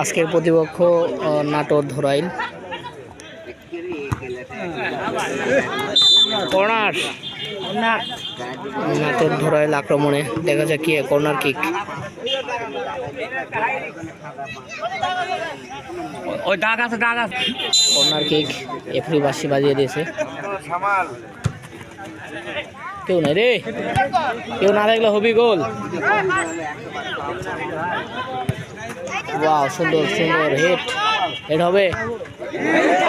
আজকের প্রতিপক্ষ নাটোর ধরাইল। কর্নার নাটোর ধরাইল আক্রমণে। দেখা যাক কি কর্নার কিক। ওই দাগ আছে দাগ আছে। কর্নার কিক এফরি বাসি বাজিয়ে দিয়েছে। কেউ নাই রে। কেউ না দেখলে হবি গোল। ওয়াও সুন্দর সুন্দর হেড হেড হবে।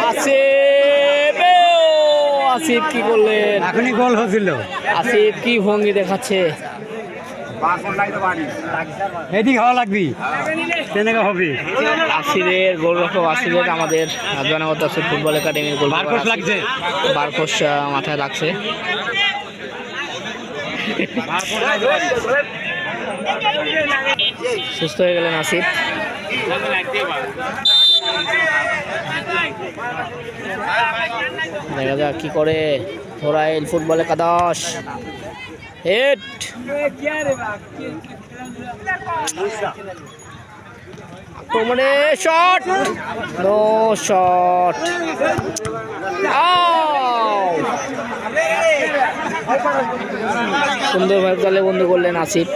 আসিফ আসিফ কি করলেন? এখনই গোল হয়েছিল। আসিফ কি ভঙ্গি দেখাচ্ছে? এদিক হওয়া লাগবি। তেনেকে হবে। আসিফের গোলরক্ষক আসিফের আমাদের জনগত ফুটবল একাডেমির গোল বারকোশ লাগছে। বারকোশ আহ, মাথায় লাগছে। সুস্থ হয়ে গেলেন আসিফ। দেখা যাক কি করে ধরাইল ফুটবল একাদশ হেড তোমরে শট নো শট সুন্দরভাবে দলে বন্ধু করলেন আসিফ।